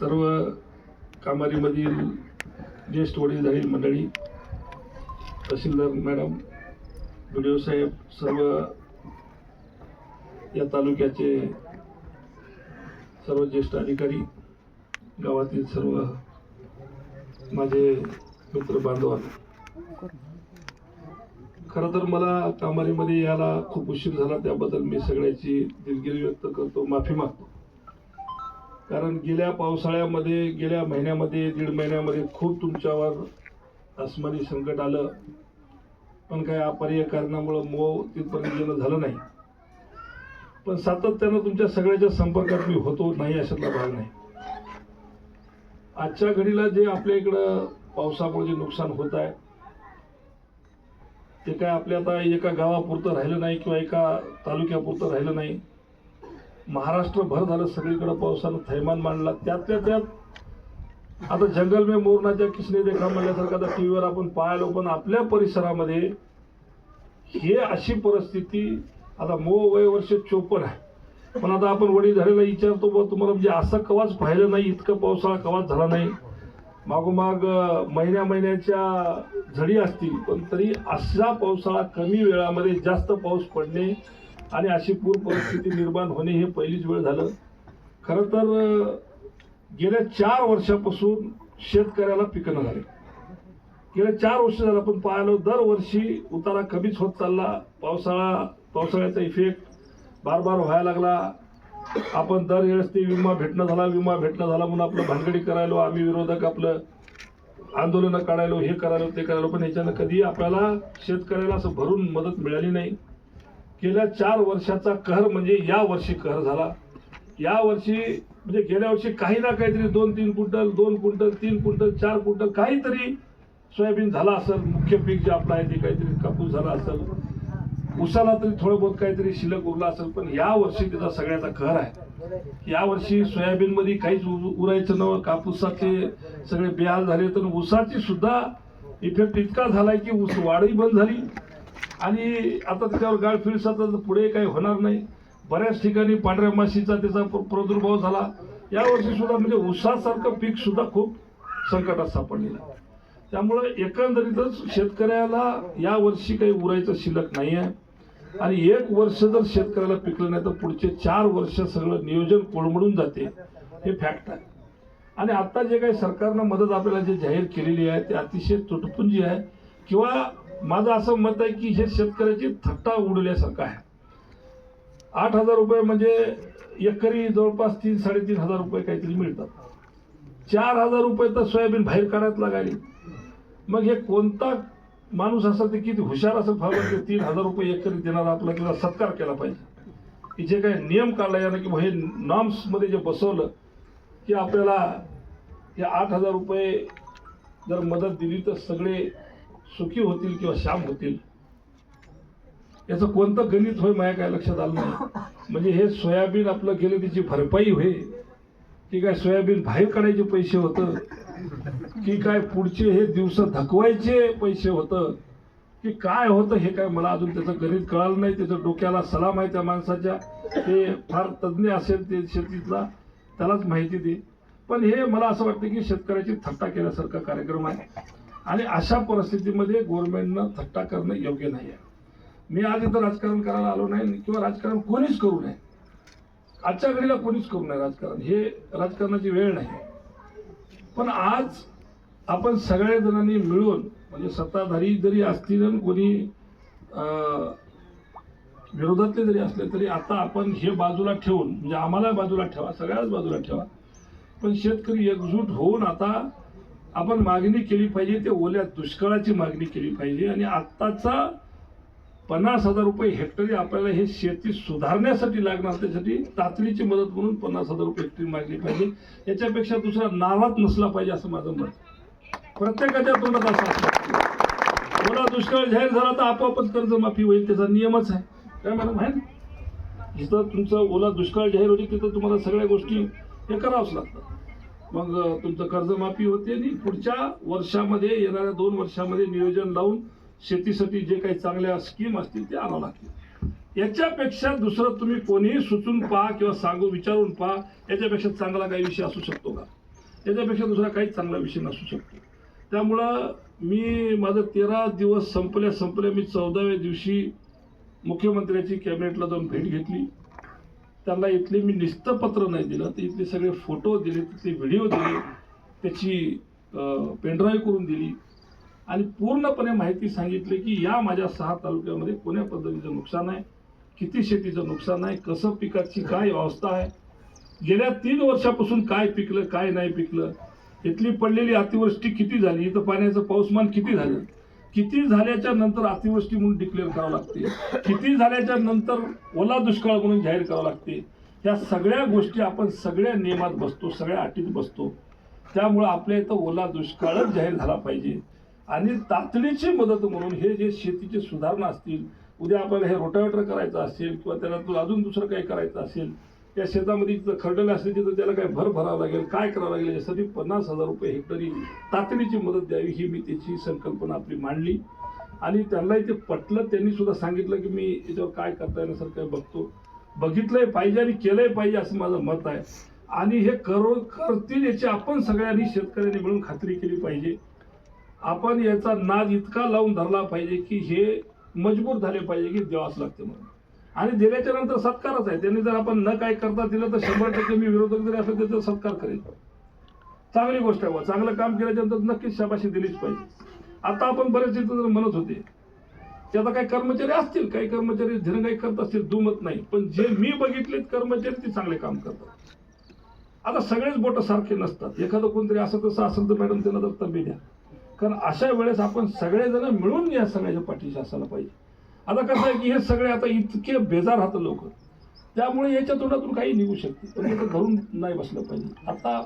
सर्व कामारीमधील ज्येष्ठ वडीलधारी मंडळी तहसीलदार मॅडम बी साहेब सर्व या तालुक्याचे सर्व ज्येष्ठ अधिकारी गावातील सर्व माझे मित्र बांधवांना खरं तर मला कामारीमध्ये यायला खूप उशीर झाला त्याबद्दल मी सगळ्याची दिलगिरी व्यक्त करतो माफी मागतो. कारण गेल्या पावसाळ्यामध्ये गेल्या महिन्यामध्ये दीड महिन्यामध्ये खूप तुमच्यावर आसमानी संकट आलं. पण काय अपर्याय कारणामुळं मो तिथपर्यंत येणं झालं नाही. पण सातत्यानं तुमच्या सगळ्याच्या संपर्कात मी होतो नाही अशातला भाग नाही. आजच्या घडीला जे आपल्या इकडं पावसामुळे जे नुकसान होत आहे ते काय आपल्या आता एका गावापुरतं राहिलं नाही किंवा एका तालुक्यापुरतं राहिलं नाही महाराष्ट्रभर झालं सगळीकडे पावसानं थैमान मांडला. त्यातल्या त्यात आता जंगल में मोरनाच्या किसने देखा म्हणल्यासारखं आता टी व्हीवर आपण पाहिलो पण आपल्या परिसरामध्ये हे अशी परिस्थिती आता मो वय वर्ष चोपन्न आहे. पण आता आपण वडील झालेला विचारतो बा तुम्हाला म्हणजे असं कवाच पाहिलं नाही? इतकं पावसाळा कवाच झाला नाही? मागोमाग महिन्या महिन्याच्या झडी असतील पण तरी असा पावसाळा कमी वेळामध्ये जास्त पाऊस पडणे आणि अशी पूर परिस्थिती निर्माण होणे हे पहिलीच वेळ झालं. खरं तर गेल्या चार वर्षापासून शेतकऱ्याला पिकं न झाले. गेल्या चार वर्ष झालं आपण पाहिलं दरवर्षी उतारा कमीच होत चालला. पावसाळा पावसाळ्याचा इफेक्ट बार बार व्हायला लागला. आपण दरवेळेस ते विमा भेटणं झाला विमा भेटणं झाला म्हणून आपलं भानगडी करायलो आम्ही विरोधक आपलं आंदोलनं काढायलो हे करायलो ते करायलो. पण याच्यानं कधी आपल्याला शेतकऱ्याला असं भरून मदत मिळाली नाही. गेल्या चार वर्षाचा कहर म्हणजे या वर्षी कहर झाला. या वर्षी म्हणजे गेल्या वर्षी काही ना काहीतरी दोन तीन क्विंटल दोन क्विंटल तीन क्विंटल चार क्विंटल काहीतरी सोयाबीन झाला असेल मुख्य पीक जे आपलं आहे ते काहीतरी कापूस झाला असेल. उसाला तरी थोडं बहुत काहीतरी शिल्लक उरला असेल पण या वर्षी त्याचा सगळ्याचा कहर आहे. या वर्षी सोयाबीन मध्ये काहीच उरायचं नव्हतं कापूसाचे सगळे बेहाल झाले तर उसाची सुद्धा इफेक्ट इतका झालाय की ऊस वाढही बंद झाली. आणि आता त्याच्यावर गाळ तर पुढे काही होणार नाही. बऱ्याच ठिकाणी पांढऱ्या माशीचा त्याचा प्रादुर्भाव झाला. यावर्षी सुद्धा म्हणजे ऊसासारखं पीक सुद्धा खूप संकटात सापडलेलं त्यामुळं एकंदरीतच शेतकऱ्याला या वर्षी काही उरायचं शिल्लक नाही आहे. आणि एक वर्ष जर शेतकऱ्याला पिकलं नाही तर पुढचे चार वर्ष सगळं नियोजन कोळमडून जाते. हे फॅक्ट आहे. आणि आता जे काही सरकारनं मदत आपल्याला जे जाहीर केलेली आहे ते अतिशय तुटपुंजी आहे. किंवा माझं असं मत आहे की हे शेतकऱ्याची थट्टा उडवल्यासारखं आहे. आठ हजार रुपये म्हणजे एकरी जवळपास तीन साडेतीन हजार रुपये काहीतरी मिळतात. चार हजार रुपये तर सोयाबीन बाहेर काढायला लागाली मग हे कोणता माणूस असा ते किती हुशार असं फार ते तीन हजार रुपये एकरी देणारा आपला त्याचा सत्कार केला पाहिजे. की जे काही नियम काढला यानं की हे नॉर्म्समध्ये जे बसवलं की आपल्याला या आठ हजार रुपये जर मदत दिली तर सगळे सुखी होतील किंवा श्याम होतील? याचं कोणतं गणित होय माझ्या काय लक्षात आलं नाही. म्हणजे हे सोयाबीन आपलं गेलं त्याची भरपाई होय की काय सोयाबीन बाहेर काढायचे पैसे होतं? की काय पुढचे हे दिवस धकवायचे पैसे होतं? की काय होतं हे काय मला अजून त्याचं गणित कळालं नाही त्याचं डोक्याला सलाम आहे त्या माणसाच्या. ते फार तज्ज्ञ असेल ते शेतीतला त्यालाच माहिती दे. पण हे मला असं वाटतं की शेतकऱ्याची थट्टा केल्यासारखा कार्यक्रम आहे. आणि अशा परिस्थितीमध्ये गव्हर्नमेंटनं थट्टा करणं योग्य नाही आहे मी आज इथं राजकारण करायला आलो नाही किंवा राजकारण कोणीच करू नये. आजच्या घडीला कोणीच करू नये राजकारण. हे राजकारणाची वेळ नाही. पण आज आपण सगळ्या जणांनी मिळून म्हणजे सत्ताधारी जरी असतील आणि कोणी विरोधातले जरी असले तरी आता आपण हे बाजूला ठेवून म्हणजे आम्हाला बाजूला ठेवा सगळ्याच बाजूला ठेवा. पण शेतकरी एकजूट होऊन आता आपण मागणी केली पाहिजे ते ओल्या दुष्काळाची मागणी केली पाहिजे आणि आत्ताचा पन्नास हजार रुपये हेक्टरी आपल्याला हे शेती सुधारण्यासाठी लागणार त्यासाठी तातडीची मदत म्हणून पन्नास हजार रुपये हेक्टरी मागली पाहिजे. याच्यापेक्षा दुसरा नाराज नसला पाहिजे असं माझं मत. प्रत्येकाच्या तोंडात असं असतं. ओला दुष्काळ जाहीर झाला तर आपोआपच कर्जमाफी होईल त्याचा नियमच आहे. काय मॅडम आहे जिथं तुमचं ओला दुष्काळ जाहीर होईल तिथं तुम्हाला सगळ्या गोष्टी हे करावंच लागतात. मग तुमचं कर्जमाफी होते आणि पुढच्या वर्षामध्ये येणाऱ्या दोन वर्षामध्ये नियोजन लावून शेतीसाठी जे काही चांगल्या स्कीम असतील ते आणावं लागतील. याच्यापेक्षा दुसरं तुम्ही कोणीही सुचून पहा किंवा सांगू विचारून पहा याच्यापेक्षा चांगला काही विषय असू शकतो का? याच्यापेक्षा दुसरा काहीच चांगला विषय नसू शकतो. त्यामुळं मी माझं तेरा दिवस संपल्या संपल्या मी चौदाव्या दिवशी मुख्यमंत्र्याची कॅबिनेटला जाऊन भेट घेतली. त्यांना इथले मी नुसतं पत्र नाही दिलं. तर इथले सगळे फोटो दिले तिथले व्हिडिओ दिले त्याची पेनड्राईव्ह करून दिली. आणि पूर्णपणे माहिती सांगितली की या माझ्या सहा तालुक्यामध्ये कोण्या पद्धतीचं नुकसान आहे किती शेतीचं नुकसान आहे कसं पिकाची काय अवस्था आहे गेल्या तीन वर्षापासून काय पिकलं काय नाही पिकलं इथली पडलेली अतिवृष्टी किती झाली इथं पाण्याचं पाऊसमान किती झालं? किती झाल्याच्यानंतर अतिवृष्टी म्हणून डिक्लेअर करावं लागते? किती झाल्याच्यानंतर ओला दुष्काळ म्हणून जाहीर करावं लागते? या सगळ्या गोष्टी आपण सगळ्या नियमात बसतो सगळ्या अटीत बसतो. त्यामुळं आपल्या इथं ओला दुष्काळच जाहीर झाला पाहिजे. आणि तातडीची मदत म्हणून हे जे शेतीचे सुधारणा असतील उद्या आपल्याला हे रोटावेटर करायचं असेल किंवा त्याला तो अजून दुसरं काही करायचं असेल त्या शेतामध्ये जिथं खरडलं असेल तिथं त्याला काय भर भरावं लागेल काय करावं लागेल? यासाठी पन्नास हजार रुपये हेक्टरी तातडीची मदत द्यावी ही मी त्याची संकल्पना आपली मांडली. आणि त्यांनाही ते पटलं त्यांनी सुद्धा सांगितलं की मी याच्यावर काय करता येण्यासारखं बघतो. बघितलंही पाहिजे आणि केलंही पाहिजे असं माझं मत आहे. आणि हे करो करतील याची आपण सगळ्यांनी शेतकऱ्यांनी मिळून खात्री केली पाहिजे. आपण याचा नाद इतका लावून धरला पाहिजे की हे मजबूर झाले पाहिजे की द्यावाच लागते म्हणून. आणि दिल्याच्या नंतर सत्कारच आहे. त्यांनी जर आपण न काय करता दिलं तर शंभर टक्के मी विरोधक जरी असलं त्याचा सत्कार करेल. चांगली गोष्ट आहे बुवा. चांगलं काम केल्याच्यानंतर नक्कीच शाबाशी दिलीच पाहिजे. आता आपण बरेच जर म्हणत होते ते आता काही कर्मचारी असतील काही कर्मचारी धीरंगाई करत असतील दुमत नाही. पण जे मी बघितलेत कर्मचारी ते चांगले काम करतात. आता सगळेच बोट सारखे नसतात. एखादं कोणतरी असं तसं असेल तर मॅडम त्याला तर तंबी द्या. कारण अशा वेळेस आपण सगळेजण मिळून या सगळ्याच्या पाठीशी असायला पाहिजे. आता कसं आहे की हे सगळे आता इतके बेजार राहतं लोक. त्यामुळे याच्या तोंडातून काही निघू शकते. पण हे तर धरून नाही बसलं पाहिजे. आता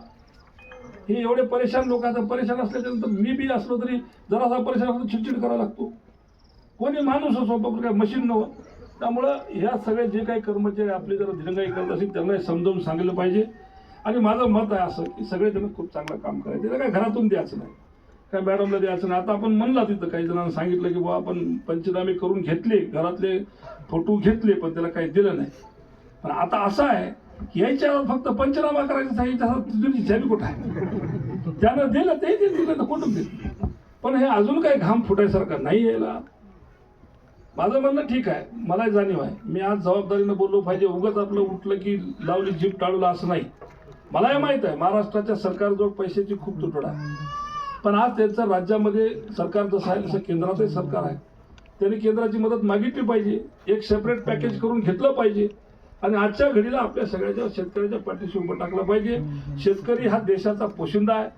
हे एवढे परेशान लोक आता परेशान असल्याच्यानंतर मी बी असलो तरी जरासा परेशान असलो चिडचिड करावा लागतो. कोणी माणूस असो बाबा काय मशीन नव्हतं त्यामुळं ह्या सगळे जे काही कर्मचारी आपले जरा दिरंगाई करत असतील त्यांना समजावून सांगितलं पाहिजे. आणि माझं मत आहे असं की सगळेजण खूप चांगलं काम करायचं. त्याला काय घरातून द्यायचं नाही. काय मॅडमला द्यायचं नाही. आता आपण म्हणला तिथं काही जणांना सांगितलं की बाबा आपण पंचनामे करून घेतले घरातले फोटो घेतले पण त्याला काही दिलं नाही. पण आता असं आहे की यायच्या फक्त पंचनामा करायचा सांगितलं असं तुझी चावी कुठं आहे? त्यानं दिलं ते ते दिलं तर कुठून दिलं पण हे अजून काही घाम फुटायसारखं नाही यायला माझं म्हणणं ठीक आहे मलाही जाणीव आहे. मी आज जबाबदारीनं बोललो पाहिजे उगाच आपलं उठलं की लावली जीप टाळूला असं नाही. मलाही माहीत आहे महाराष्ट्राच्या सरकारजवळ पैशाची खूप तुटवडा आहे. पण आज त्यांचं राज्यामध्ये सरकार जसं आहे तसं केंद्राचंही सरकार आहे. त्यांनी केंद्राची मदत मागितली पाहिजे. एक सेपरेट पॅकेज करून घेतलं पाहिजे. आणि आजच्या घडीला आपल्या सगळ्याच्या शेतकऱ्याच्या पाठीशी उभं टाकलं पाहिजे. शेतकरी हा देशाचा पोशिंदा आहे.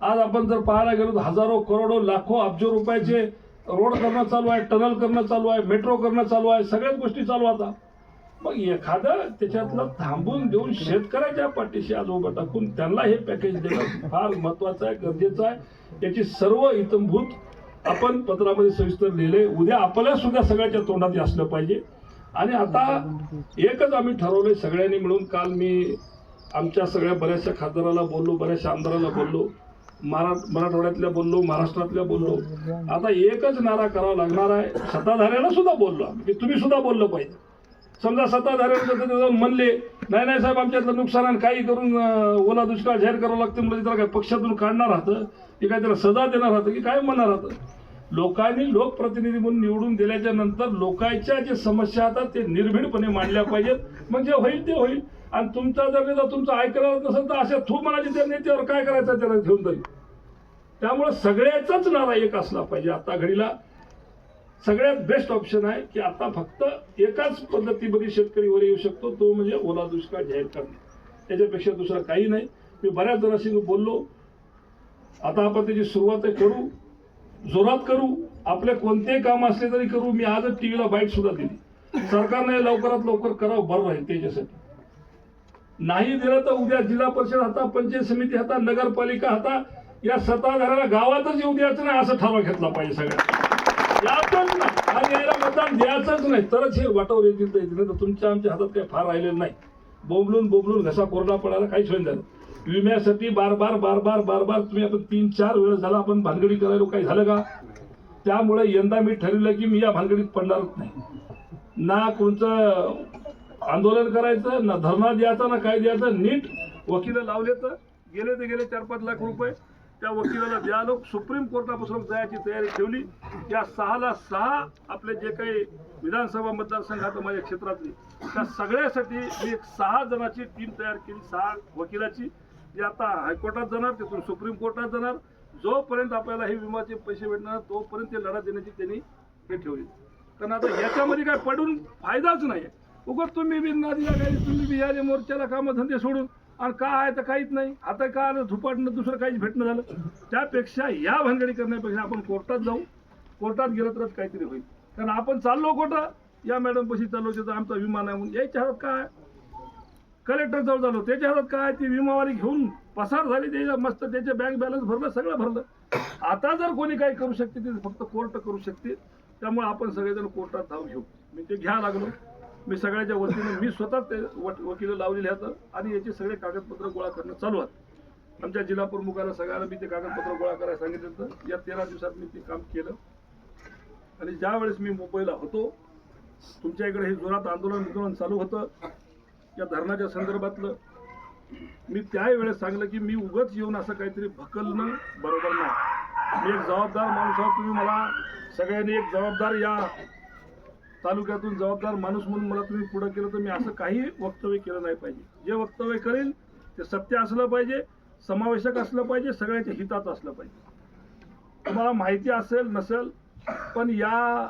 आज आपण जर पाहायला गेलो तर हजारो करोडो लाखो अब्जो रुपयाचे रोड करणं चालू आहे टनल करणं चालू आहे मेट्रो करणं चालू आहे सगळ्याच गोष्टी चालू आता. मग एखादा त्याच्यातलं थांबून देऊन शेतकऱ्याच्या पाठीशी आज उभं टाकून त्यांना हे पॅकेज देणं फार महत्वाचं आहे गरजेचं आहे. याची सर्व इतंभूत आपण पत्रामध्ये सविस्तर लिहिले. उद्या आपल्या सुद्धा सगळ्याच्या तोंडात असलं पाहिजे. आणि आता एकच आम्ही ठरवले सगळ्यांनी मिळून. काल मी आमच्या सगळ्या बऱ्याचशा खासदाराला बोललो बऱ्याचशा आमदाराला बोललो मरा मराठवाड्यातल्या बोललो महाराष्ट्रातल्या बोललो. आता एकच नारा करावा लागणार आहे. सत्ताधाऱ्याला सुद्धा बोललो की तुम्ही सुद्धा बोललं पाहिजे. समजा सत्ताधाऱ्यांचं जाऊन म्हणले नाही नाही साहेब आमच्यातलं नुकसान आणि काही करून ओला दुष्काळ जाहीर करावं लागतं म्हणजे त्याला काय पक्षातून काढणार राहतं? की काय त्याला सजा देणार राहतं की काय म्हणणार राहतं? लोकांनी लोकप्रतिनिधी म्हणून निवडून दिल्याच्या नंतर लोकांच्या जे समस्या असतात ते निर्भीडपणे मांडल्या पाहिजेत. मग जे होईल ते होईल. आणि तुमचा जर नेता तुमचं ऐकणार नसेल तर अशा थू म्हणाली त्या नेत्यावर काय करायचं त्याला घेऊन जाईल? त्यामुळे सगळ्याचाच नारा एक असला पाहिजे आता घडीला. सगळ्यात बेस्ट ऑप्शन आहे की आता फक्त एकाच पद्धतीमध्ये शेतकरी वर येऊ शकतो तो म्हणजे ओला दुष्काळ जाहीर करणे. त्याच्यापेक्षा दुसरा काही नाही. मी बऱ्याच जणांशी बोललो. आता आपण त्याची सुरुवात करू. जोरात करू. आपले कोणतेही काम असले तरी करू. मी आजच टी व्हीला बाईट सुद्धा दिली. सरकारने लवकरात लवकर करावं. बरं राहील त्याच्यासाठी. नाही दिलं तर उद्या जिल्हा परिषद हाता पंचायत समिती हाता नगरपालिका हाता या सत्ताधाऱ्याला गावातच येऊ द्यायचं नाही असं ठराव घेतला पाहिजे सगळ्या यातून नाही. आणि याला मतदान द्यायचंच नाही. तरच हे वाटावर येतील तर येतील तर तुमच्या आमच्या हातात काही फार राहिलेलं नाही. बोंबलून बोंबलून घसा कोरडा पडायला काहीच होईन झालं. विम्यासाठी बार बार बार बार बार बार तुम्ही आपण तीन चार वेळ झाला आपण भानगडी करायला काही झालं का? त्यामुळे यंदा मी ठरवलं की मी या भानगडीत पडणारच नाही. ना कोणतं आंदोलन करायचं ना धरणा द्यायचा ना काय द्यायचं नीट वकील लावले तर गेले ते गेले चार पाच लाख रुपये. त्या वकिलाला द्यालो. सुप्रीम कोर्टापासून जायची तयारी ठेवली. त्या सहाला सहा आपले जे काही विधानसभा मतदारसंघात माझ्या क्षेत्रातली त्या सगळ्यासाठी मी एक सहा जणांची टीम तयार केली सहा वकिलाची. जी आता हायकोर्टात जाणार तिथून सुप्रीम कोर्टात जाणार. जोपर्यंत आपल्याला हे विमाचे पैसे भेटणार तोपर्यंत ते लढा देण्याची त्यांनी हे ठेवली. कारण आता याच्यामध्ये काय पडून फायदाच नाही उगत तुम्ही बी तुम्ही बी मोर्चाला कामं धंदे सोडून आणि काय आहे तर काहीच नाही. आता काय आलं? झुपाटणं दुसरं काहीच भेटणं झालं. त्यापेक्षा या भानगडी करण्यापेक्षा आपण कोर्टात जाऊ. कोर्टात गेलं तरच काहीतरी होईल. कारण आपण चाललो कोटा या मॅडम पशी चाललो तिथं आमचा विमा नाही म्हणून. याच्या हातात काय? कलेक्टर जवळ झालो. त्याच्या हातात काय? ती विमावारी घेऊन पसार झाली. त्याच्या मस्त त्याचे बँक बॅलन्स भरलं सगळं भरलं. आता जर कोणी काही करू शकते ते फक्त कोर्ट करू शकते. त्यामुळे आपण सगळेजण कोर्टात धाव घेऊ. मी ते घ्या लागलो. मी सगळ्याच्या वतीने मी स्वतः ते वट- वकील लावलेले आहेत आणि याचे सगळे कागदपत्र गोळा करणं चालू आहेत आमच्या जिल्हा प्रमुखाला सगळ्यांना मी ते कागदपत्र गोळा करायला सांगितलं होतं. या तेरा दिवसात मी ते काम केलं. आणि ज्या वेळेस मी मुंबईला होतो तुमच्या इकडे हे जोरात आंदोलन विंदोलन चालू होतं. या धरणाच्या संदर्भातलं मी त्यावेळेस सांगलं की मी उगच येऊन असं काहीतरी भकलणं बरोबर नाही. मी एक जबाबदार माणूस आहोत तुम्ही मला सगळ्यांनी एक जबाबदार या तालुक्यातून जबाबदार माणूस म्हणून मला तुम्ही पुढं केलं तर मी असं काही वक्तव्य केलं नाही पाहिजे. जे वक्तव्य करेल ते सत्य असलं पाहिजे समावेशक असलं पाहिजे सगळ्याच्या हितात असलं पाहिजे. तुम्हाला माहिती असेल नसेल पण या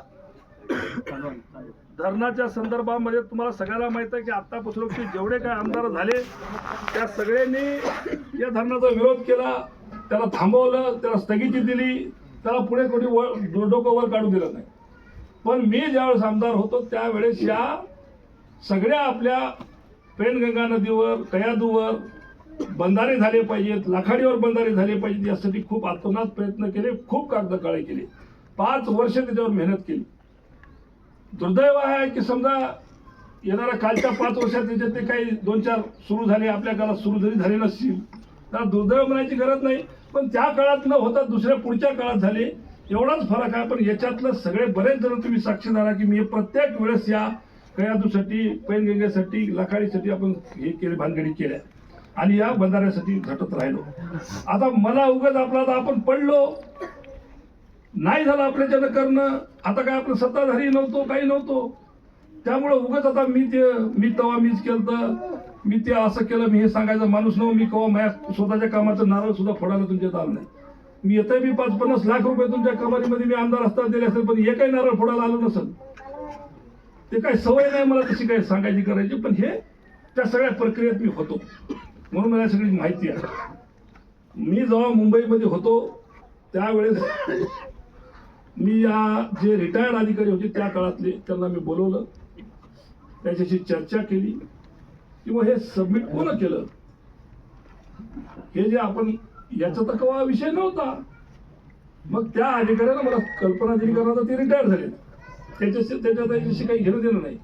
धरणाच्या संदर्भामध्ये तुम्हाला सगळ्याला माहीत आहे की आत्तापासून जेवढे काय आमदार झाले त्या सगळ्यांनी या धरणाचा विरोध केला त्याला थांबवलं त्याला स्थगिती दिली त्याला पुढे कोणी वर डोकं वर काढू दिलं नाही. पण मी ज्यावेळेस आमदार होतो त्यावेळेस या सगळ्या आपल्या पेनगंगा नदीवर कयादूवर बंधारे झाले पाहिजेत लाखाडीवर बंधारे झाले पाहिजेत यासाठी खूप आत्मनात प्रयत्न केले खूप कागद काळे केले. पाच वर्ष त्याच्यावर मेहनत केली. दुर्दैव आहे की समजा येणाऱ्या कालच्या पाच वर्षात त्याच्यात ते काही दोन चार सुरू झाले आपल्या काळात सुरू जरी झाले नसतील तर दुर्दैव म्हणायची गरज नाही. पण त्या काळात न होता दुसऱ्या पुढच्या काळात झाले एवढाच फरक आहे. पण याच्यातलं सगळे बरेच जण तुम्ही साक्षीदार आहे की मी प्रत्येक वेळेस या कयादूसाठी पैनगंगेसाठी लखाडीसाठी आपण हे केले भानगडी केल्या. आणि या बंधाऱ्यासाठी झटत राहिलो. आता मला उगाच आपला आता आपण पडलो. नाही झालं आपल्याच्यानं करणं. आता काय आपलं सत्ताधारी नव्हतो काही नव्हतो. त्यामुळं उगाच आता मी ते मी तवा मीच केलं मी ते असं केलं मी हे सांगायचं माणूस नव्हतं मी कवा माझ्या स्वतःच्या कामाचं नारळ सुद्धा फोडायला तुमच्यात आलं नाही. मी येतोय मी पाच पन्नास लाख रुपये तुमच्या कमानीमध्ये मी आमदार असताना दिले असेल पण हे काही नारळ फोडायला आलो नसेल. ते काही सवय नाही मला तशी काही सांगायची करायची पण हे त्या सगळ्या प्रक्रियेत मी होतो. म्हणून मला सगळी माहिती आहे. मी जेव्हा मुंबईमध्ये होतो त्यावेळेस मी या जे रिटायर्ड अधिकारी होते त्या काळातले त्यांना मी बोलवलं. त्याच्याशी चर्चा केली. किंवा हे सबमिट कोण केलं? हे जे आपण याचा तर कवा विषय नव्हता. मग त्या अधिकाऱ्यानं मला कल्पना दिली कारण ते रिटायर झाले त्याच्याशी त्याच्या त्याच्याशी काही घेणं देणं नाही.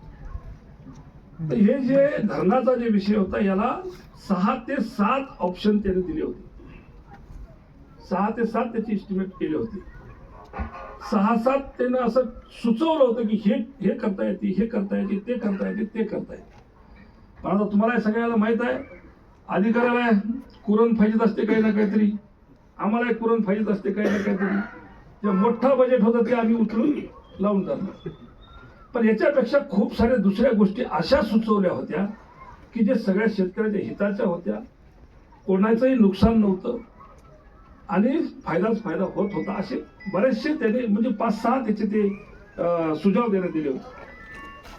तर हे जे धरणाचा जे विषय होता याला सहा ते सात ऑप्शन त्याने दिले होते. सहा ते सात त्याची इस्टिमेट केले होते. सहा सात त्यानं असं सुचवलं होतं की हे हे करता येते हे करता येते ते करता येते ते करता येते. पण आता तुम्हाला सगळ्याला माहीत आहे अधिकाऱ्याला कुरण फायदेत असते काही ना काहीतरी. आम्हाला कुरण फायदेत असते काही ना काहीतरी. जे मोठा बजेट होतं ते आम्ही उचलून लावून जातो पण याच्यापेक्षा खूप साऱ्या दुसऱ्या गोष्टी अशा सुचवल्या होत्या की जे सगळ्या शेतकऱ्याच्या हिताच्या होत्या. कोणाचंही नुकसान नव्हतं. आणि फायदाच फायदा होत होता असे बरेचसे त्याने म्हणजे पाच सहा त्याचे ते सुझाव देण्यात दिले होते.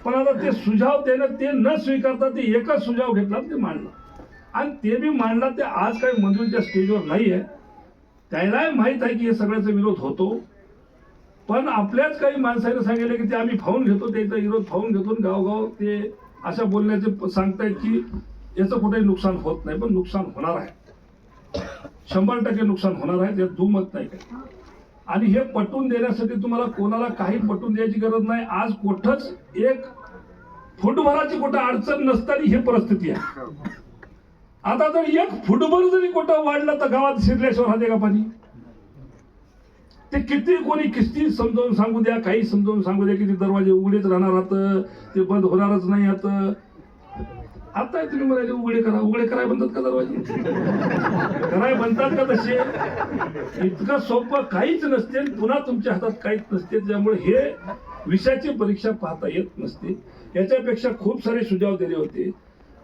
पण आता ते सुझाव देणं ते न स्वीकारता ते एकच सुझाव घेतला ते मांडला. आणि ते बी मांडला ते आज काही मंजुरीच्या स्टेजवर नाही आहे त्यालाही माहीत आहे की हे सगळ्याचा विरोध होतो. पण आपल्याच काही माणसाने सांगितलं की ते आम्ही फावून घेतो त्याचा विरोध फावून घेतो आणि गावगाव ते अशा बोलण्याचे प- सांगतायत की याचं कुठेही नुकसान होत नाही पण नुकसान होणार आहे. शंभर टक्के नुकसान होणार आहे त्यात दुमत नाही काही. आणि हे पटवून देण्यासाठी तुम्हाला कोणाला काही पटवून द्यायची गरज नाही. आज कुठंच एक फुटभराची कुठं अडचण नसताना ही परिस्थिती आहे. आता जर एक फुटभर जरी कुठं वाढलं तर गावात शिरल्याशिवाय राहते का पाणी? ते किती कोणी किस्ती समजावून सांगू द्या काही समजावून सांगू द्या की ते दरवाजे उघडेच राहणार आता ते बंद होणारच नाही आता. आता तुम्ही म्हणाले उघडे करा उघडे कराय म्हणतात का दरवाजे? कराय म्हणतात का तसे? इतकं सोपं काहीच नसते आणि पुन्हा तुमच्या हातात काहीच नसते. त्यामुळे हे विषयाची परीक्षा पाहता येत नसते. याच्यापेक्षा खूप सारे सुझाव दिले होते.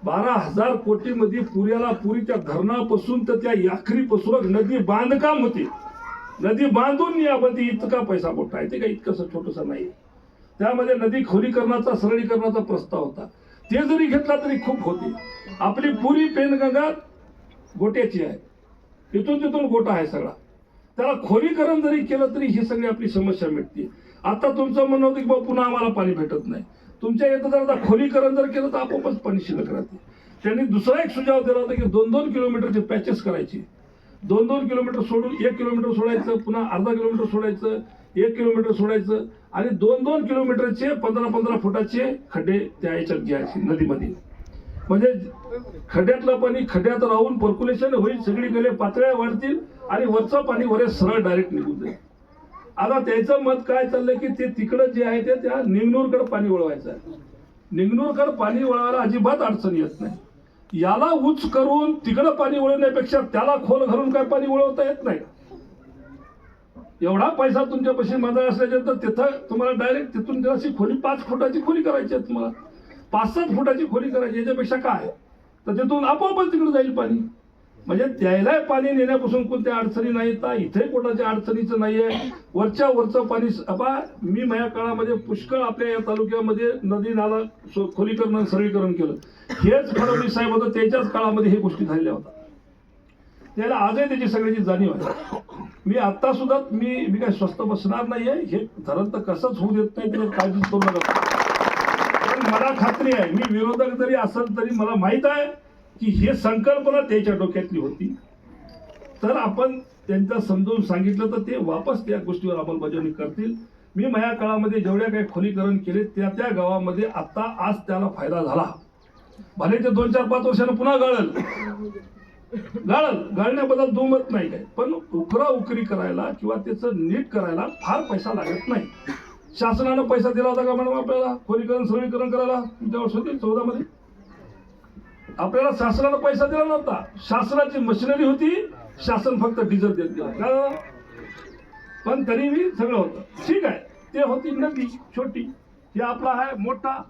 बारा हजार कोटी मध्ये पुऱ्याला पुरीच्या धरणापासून तर त्या याखरीपासून नदी बांधकाम होते. नदी बांधून यामध्ये इतका पैसा मोठा आहे. ते काही इतकंसं छोटंसं नाही. त्यामध्ये नदी खोलीकरणाचा सरळीकरणाचा प्रस्ताव होता. ते जरी घेतला तरी खूप होते आपली पुरी पेनगंगा गोट्याची आहे. इथून तिथून गोटा आहे सगळा. त्याला खोलीकरण जरी केलं तरी ही सगळी आपली समस्या मिटते. आता तुमचं म्हणणं होतं की बाबा पुन्हा आम्हाला पाणी भेटत नाही. तुमच्या येतं जर आता खोलीकरण जर केलं तर आपोआपच पाणी शिल्लक राहते. त्यांनी दुसरा एक सुझाव दिला होता की दोन दोन किलोमीटरचे पॅचेस करायचे. दोन दोन किलोमीटर सोडून एक किलोमीटर सोडायचं पुन्हा अर्धा किलोमीटर सोडायचं एक किलोमीटर सोडायचं आणि दोन दोन किलोमीटरचे पंधरा पंधरा फुटाचे खड्डे त्या याच्यात घ्यायचे नदीमध्ये. म्हणजे खड्ड्यातलं पाणी खड्ड्यात राहून पर्क्युलेशन होईल सगळीकडे पातळ्या वाढतील आणि वरचं पाणी वरे सरळ डायरेक्ट निघून जाईल. आता त्याचं मत काय चाललंय की ते तिकडं जे आहे ते त्या निंगनूरकडे पाणी वळवायचं आहे. निंगनूरकडे पाणी वळवायला अजिबात अडचण येत नाही. याला उच करून तिकडं पाणी वळवण्यापेक्षा त्याला खोल घालून काय पाणी वळवता येत नाही? एवढा पैसा तुमच्यापाशी माझा असल्याच्या तर तिथं तुम्हाला डायरेक्ट तिथून जराशी खोली पाच फुटाची खोली करायची आहे तुम्हाला. पाच सात फुटाची खोली करायची याच्यापेक्षा काय? तर तिथून आपोआपच तिकडे जाईल पाणी. म्हणजे द्यायला पाणी नेण्यापासून कोणत्या अडचणी नाही. तर इथे कोणाच्या अडचणीचं नाहीये. वरच्या वरचं पाणी आपा मी माझ्या काळामध्ये पुष्कळ आपल्या या तालुक्यामध्ये नदी नाला खोलीकरण आणि सरळीकरण केलं. हेच फडणवीस साहेब होतं त्याच्याच काळामध्ये हे गोष्टी झालेल्या होत्या. त्याला आजही त्याची सगळ्याची जाणीव आहे. मी आता सुद्धा मी मी काय स्वस्त बसणार नाहीये. हे धरण तर कसंच होऊ देत नाही त्याला काळजीच करू नका. पण मला खात्री आहे मी विरोधक जरी असेल तरी मला माहीत आहे की हे संकल्पना त्याच्या डोक्यातली होती. तर आपण त्यांचा समजावून सांगितलं तर ते वापस त्या गोष्टीवर अंमलबजावणी करतील. मी माझ्या काळामध्ये जेवढ्या काही खोलीकरण केले त्या त्या गावामध्ये आता आज त्याला फायदा झाला. भले ते दोन चार पाच वर्षानं पुन्हा गाळल. गाळल. गाळण्याबद्दल दुमत नाही काय पण उकरा उकरी करायला किंवा त्याचं नीट करायला फार पैसा लागत नाही. शासनानं पैसा दिला होता का मॅडम आपल्याला? खोलीकरण सरळीकरण करायला? तुमच्या वर्ष होती चौदा मध्ये आपल्याला शासनानं पैसा दिला नव्हता. शासनाची मशिनरी होती. शासन फक्त डिझेल देत गेला. का? पण तरी मी सगळं होतं. ठीक आहे. ते होती नदी छोटी. हे आपला आहे मोठा.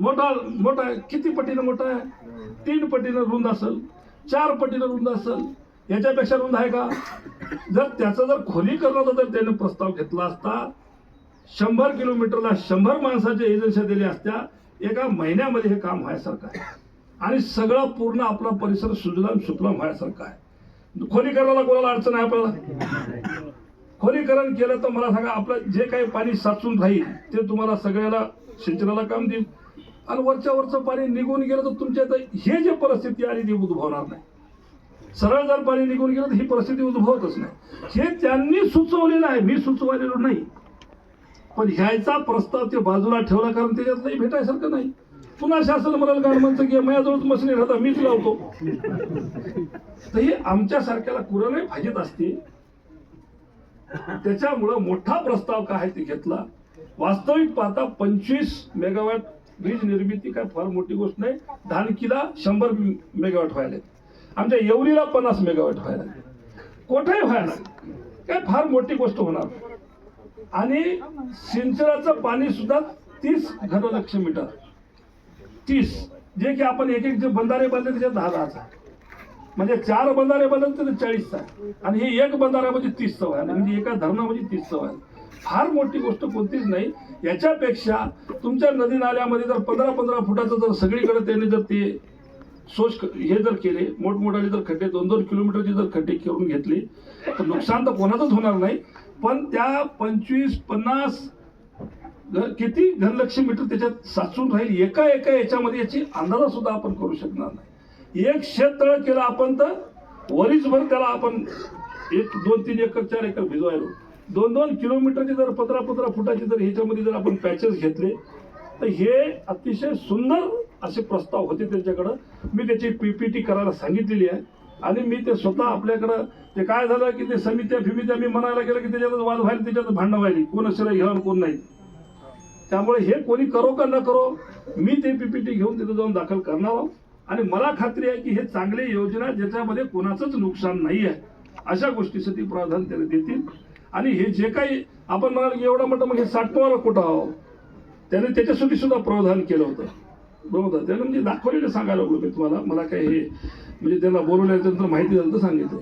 मोठा मोठा आहे. किती पटीनं मोठा आहे? तीन पटीनं रुंद असेल. चार पटीनं रुंद असेल. याच्यापेक्षा रुंद आहे का? जर त्याचा जर खोली करण्याचा जर त्याने प्रस्ताव घेतला असता. शंभर किलोमीटरला शंभर माणसाच्या एजन्सी दिल्या असत्या. एका महिन्यामध्ये हे काम व्हायसारखं आहे. आणि सगळं पूर्ण आपला परिसर सुजलाम सुफलाम व्हायसारखा आहे. खोलीकरणाला कोणाला अडचण आहे आपल्याला? खोलीकरण केलं तर मला सांगा आपलं जे काही पाणी साचून राहील ते तुम्हाला सगळ्याला सिंचनाला काम देईल. आणि वरच्या वरचं पाणी निघून गेलं तर तुमच्या इथं हे जे परिस्थिती आली ती उद्भवणार नाही. सरळ जर पाणी निघून गेलं तर ही परिस्थिती उद्भवतच नाही. हे त्यांनी सुचवलेलं आहे मी सुचवलेलो नाही. पण ह्याचा प्रस्ताव ते बाजूला ठेवला कारण त्याच्यात नाही भेटायसारखं नाही. पुन्हा शासन म्हणाल गाडमांचं की माझ्याजवळच मशीन राहता मीच लावतो. तर हे आमच्यासारख्याला कुराने भाजीत असते. त्याच्यामुळं मोठा प्रस्ताव काय आहे ते घेतला. वास्तविक पाहता पंचवीस मेगावॅट वीज निर्मिती काय फार मोठी गोष्ट नाही. धानकीला शंभर मेगावॅट व्हायला आमच्या येवरीला पन्नास मेगावॅट व्हायला कोठेही व्हायला काय फार मोठी गोष्ट होणार. आणि सिंचनाचं पाणी सुद्धा तीस घनलक्ष मीटर. तीस. जे की आपण एक एक जे बंधारे बांधले त्याच्यात दहा दहाचा. म्हणजे चार बंधारे बांधले तर चाळीसचा. आणि हे एक बंधाऱ्यामध्ये तीस सव आहे म्हणजे एका धरणामध्ये तीस सव आहे फार मोठी गोष्ट कोणतीच नाही. याच्यापेक्षा तुमच्या नदी नाल्यामध्ये जर पंधरा पंधरा फुटाचं जर सगळीकडे त्याने जर ते सोच हे जर केले मोठमोठाले जर खड्डे दोन दोन किलोमीटरचे जर खड्डे करून घेतले तर नुकसान तर कोणाचंच होणार नाही. पण त्या पंचवीस पन्नास किती घनलक्ष मीटर त्याच्यात साचून राहील? एका एका याच्यामध्ये याची अंदाजा सुद्धा आपण करू शकणार नाही. एक शेत तळ केलं आपण तर वरीसभर त्याला आपण एक दोन तीन एकर चार एकर भिजवायलो दोन दोन किलोमीटरचे जर पंधरा पंधरा फुटाचे जर ह्याच्यामध्ये जर आपण पॅचेस घेतले तर हे अतिशय सुंदर असे प्रस्ताव होते त्यांच्याकडं. मी त्याची पी पी टी करायला सांगितलेली आहे. आणि मी ते स्वतः आपल्याकडं ते काय झालं की ते समित्या फिमित्या मी म्हणायला गेलं की त्याच्यात वाद व्हायला त्याच्यात भांडणं व्हायली. कोण असेल घ्यावं कोण नाही. त्यामुळे हे कोणी करो का न करो मी ते पीपीटी घेऊन तिथं जाऊन दाखल करणार आहोत. आणि मला खात्री आहे की हे चांगली योजना ज्याच्यामध्ये कोणाचंच नुकसान नाही आहे अशा गोष्टीसाठी प्राधान्य त्याला देतील. आणि हे जे काही आपण म्हणाल की एवढं मोठं मग हे साठवायला कुठं आहो? त्याने त्याच्यासाठी सुद्धा प्रावधान केलं होतं. बरोबर? त्याने म्हणजे दाखवलेलं सांगायला लागलो मी तुम्हाला. मला काही हे म्हणजे त्यांना बोलवल्यानंतर माहिती झालं तर सांगितलं.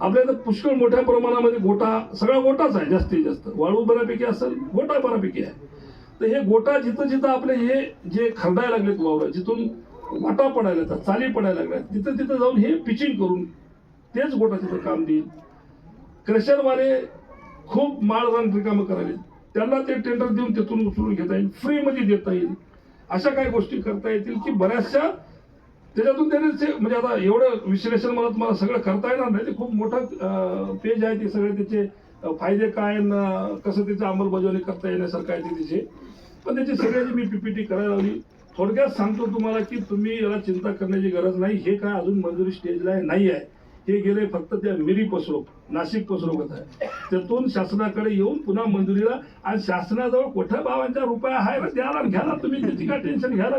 आपल्या इथं पुष्कळ मोठ्या प्रमाणामध्ये गोटा सगळा गोटाच आहे जास्तीत जास्त. वाळू बऱ्यापैकी असेल गोटा बऱ्यापैकी आहे. तर हे गोटा जिथं जिथं आपले हे जे खरडायला लागलेत वावरं जिथून वाटा पडायला येतात चाली पडायला लागल्या तिथं तिथं जाऊन हे पिचिंग करून तेच गोटा तिथं काम देईल. क्रशरवाले खूप माळरान रिकामं करायले त्यांना ते टेंडर देऊन तिथून उचलून घेता येईल फ्रीमध्ये देता येईल. अशा काही गोष्टी करता येतील की बऱ्याचशा त्याच्यातून त्याने ते म्हणजे आता एवढं विश्लेषण मला तुम्हाला सगळं करता येणार नाही. ते खूप मोठं पेज आहे ते सगळे त्याचे फायदे काय कसं त्याची अंमलबजावणी करता येण्यासारखं आहे ते तिचे पण त्याची सगळ्याची मी पीपीटी करायला लावली. थोडक्यात सांगतो तुम्हाला की तुम्ही याला चिंता करण्याची गरज नाही. हे काय अजून मंजुरी स्टेजला नाही आहे. हे गेले फक्त त्या मिरी पसरोप नाशिक पसरोपत आहे. त्यातून शासनाकडे येऊन पुन्हा मंजुरीला आणि शासनाजवळ कोठ्या भावांच्या रुपया आहे ना द्याला घ्याला तुम्ही. त्याची काय टेन्शन घ्यायला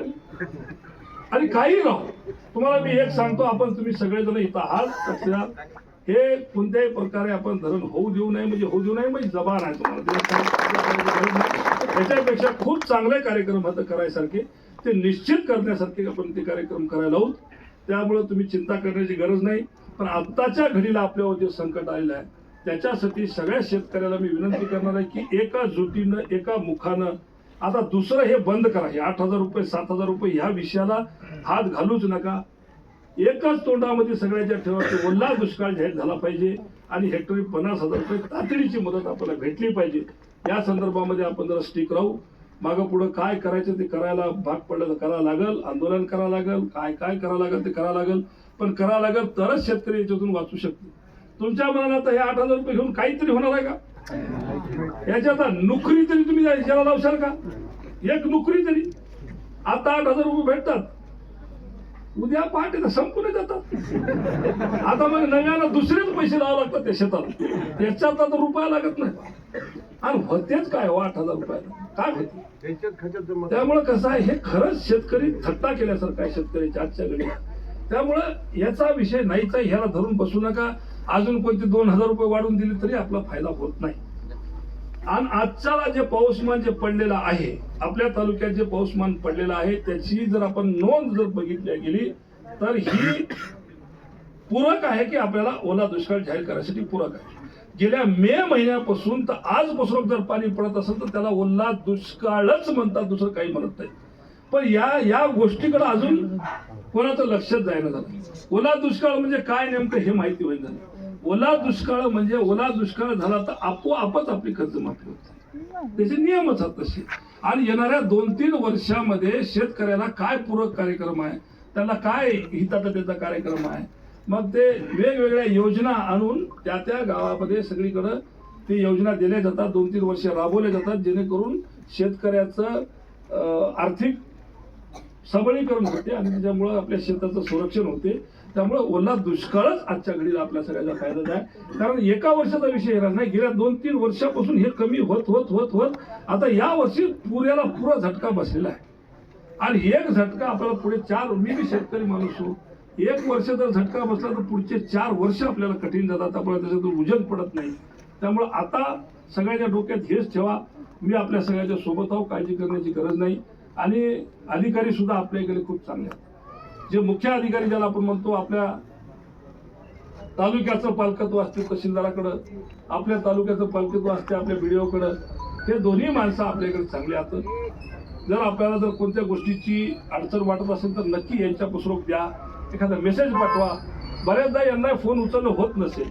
आणि काही राहो. तुम्हाला मी एक सांगतो आपण तुम्ही सगळेजण इथं आहात लक्षात हे कोणत्याही प्रकारे आपण धरण होऊ देऊ नये म्हणजे होऊ देऊ नये म्हणजे जबान आहे तुम्हाला. त्याच्यापेक्षा खूप चांगले कार्यक्रम आता करायसारखे ते निश्चित करण्यासारखे आपण ते कार्यक्रम करायला आहोत त्यामुळे तुम्ही चिंता करण्याची गरज नाही. पण आत्ताच्या घडीला आपल्यावर जे संकट आलेलं आहे त्याच्यासाठी सगळ्या शेतकऱ्याला मी विनंती करणार आहे की एका जुटीनं एका मुखानं आता दुसरं हे बंद करा. हे आठ हजार रुपये सात हजार रुपये ह्या विषयाला हात घालूच नका. एकाच तोंडामध्ये सगळ्याच्या ठेवायचे ओल्ला दुष्काळ जाहीर झाला पाहिजे आणि हेक्टरी पन्नास हजार रुपये तातडीची मदत आपल्याला भेटली पाहिजे. या संदर्भामध्ये आपण जरा स्टिक राहू. मागं पुढं काय करायचं ते करायला भाग पडलं तर करावं लागल आंदोलन करावं लागल काय काय करावं लागेल ते करावं लागेल. पण करावं लागेल तरच शेतकरी याच्यातून वाचू शकते तुमच्या मनाला तर हे आठ हजार रुपये घेऊन काहीतरी होणार आहे का? याच्यात नोकरी तरी तुम्ही याला लावशाल का? एक नोकरी तरी. आता आठ हजार रुपये भेटतात. उद्या पहाटे तर संपून जातात आता मग नव्यानं दुसरेच पैसे लावा लागतात त्या शेतात. त्याच्यात आता रुपया लागत नाही. आणि होतेच काय हो आठ हजार रुपयाला. काय होते त्यामुळं कसं आहे हे खरंच शेतकरी थट्टा केल्यासारखं आहे शेतकऱ्याच्या आजच्या घडीला त्यामुळं याचा विषय नाहीच ह्याला धरून बसू नका. अजून कोणते दोन हजार रुपये वाढवून दिले तरी आपला फायदा होत नाही. आणि आजच्याला जे पाऊसमान जे पडलेलं आहे आपल्या तालुक्यात जे पाऊसमान पडलेलं आहे त्याची जर आपण नोंद जर बघितली गेली तर ही पूरक आहे की आपल्याला ओला दुष्काळ जाहीर करण्यासाठी पूरक आहे. गेल्या मे महिन्यापासून तर आजपासून जर पाणी पडत असेल तर त्याला ओला दुष्काळच म्हणतात दुसरं काही म्हणत नाही. पण या या गोष्टीकडे अजून कोणाचं लक्षच जायला झालं. ओला दुष्काळ म्हणजे काय नेमकं हे माहिती होईल झालं. ओला दुष्काळ म्हणजे ओला दुष्काळ झाला तर आपोआपच आपली कर्जमाफी होते. त्याचे नियमच आहेत तसे. आणि येणाऱ्या दोन तीन वर्षामध्ये शेतकऱ्याला काय पूरक कार्यक्रम आहे त्याला काय हिताचा त्याचा कार्यक्रम आहे मग ते वेगवेगळ्या योजना आणून त्या त्या गावामध्ये सगळीकडं ते योजना दिल्या जातात दोन तीन वर्ष राबवल्या जातात जेणेकरून शेतकऱ्याचं आर्थिक सबळीकरण होते आणि त्याच्यामुळं आपल्या शेताचं संरक्षण होते. त्यामुळे ओला दुष्काळच आजच्या घडीला आपल्या सगळ्याचा फायदा आहे. कारण एका वर्षाचा विषय येणार नाही. गेल्या दोन तीन वर्षापासून हे कमी होत होत होत होत. आता या वर्षी पुऱ्याला पुरा झटका बसलेला आहे. आणि एक झटका आपल्याला पुढे चार मी बी शेतकरी माणूस हो. एक वर्ष जर झटका बसला तर पुढचे चार वर्ष आपल्याला कठीण जातात. आपल्याला त्याच्यातून उजन पडत नाही. त्यामुळं आता सगळ्याच्या डोक्यात हेच ठेवा. मी आपल्या सगळ्याच्या सोबत आहो. काळजी करण्याची गरज नाही. आणि अधिकारी सुद्धा आपल्या इकडे खूप चांगले आहेत. जे मुख्य अधिकारी ज्याला आपण म्हणतो आपल्या तालुक्याचं पालकत्व असते तहसीलदाराकडं आपल्या तालुक्याचं पालकत्व असते आपल्या बीडीओकडं हे दोन्ही माणसं आपल्याकडे चांगले असतात. जर आपल्याला जर कोणत्या गोष्टीची अडचण वाटत असेल तर नक्की यांच्या पुस्तक द्या. एखादा मेसेज पाठवा. बऱ्याचदा यांना फोन उचलणं होत नसेल.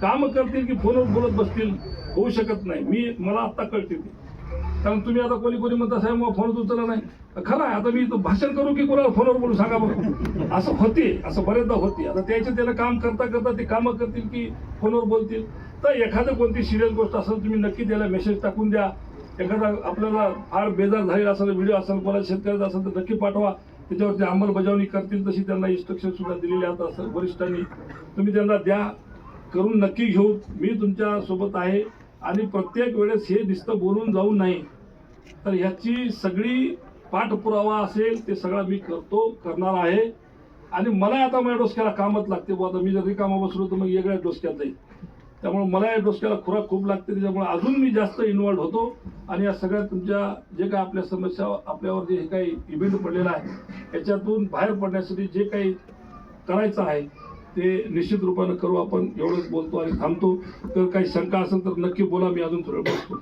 काम करतील की फोनवर बोलत बसतील होऊ शकत नाही. मी मला आत्ता कळते ते. कारण तुम्ही आता कोणी कोणी म्हणता साहेब मग फोनच उचलला नाही. खरं आहे आता मी भाषण करू की कोणाला फोनवर बोलू सांगा बरं. असं होते असं बरेचदा होते. आता त्याचे त्याला काम करता करता ते कामं करतील की फोनवर बोलतील. तर एखादं कोणती सिरियस गोष्ट असेल तुम्ही नक्की त्याला मेसेज टाकून द्या. एखादा आपल्याला फार बेजार झालेला असेल व्हिडिओ असेल कोणाला शेतकऱ्याचा असेल तर नक्की पाठवा. त्याच्यावरती अंमलबजावणी करतील तशी त्यांना इन्स्ट्रक्शन सुद्धा दिलेली आता असं वरिष्ठांनी. तुम्ही त्यांना द्या. करून नक्की घेऊ. मी तुमच्यासोबत आहे. आणि प्रत्येक वेळेस हे दिसतं बोलून जाऊ नाही तर ह्याची सगळी पाठपुरावा असेल ते सगळं मी करतो करणार आहे. आणि मला आता माझ्या डोसक्याला कामच लागते बुवा. आता मी जर रिकामा बसलो तर मग वेगळ्या डोसक्यात जाईल. त्यामुळे मला या डोसक्याला खुराक खूप लागते. त्याच्यामुळे अजून मी जास्त इन्व्हॉल्ड होतो. आणि या सगळ्या तुमच्या जे काय आपल्या समस्या आपल्यावर जे हे काही इव्हेंट पडलेला आहे याच्यातून बाहेर पडण्यासाठी जे काही करायचं आहे ते निश्चित रूपानं करू आपण. एवढंच बोलतो आणि थांबतो. तर काही शंका असेल तर नक्की बोला. मी अजून थोडं बोलतो.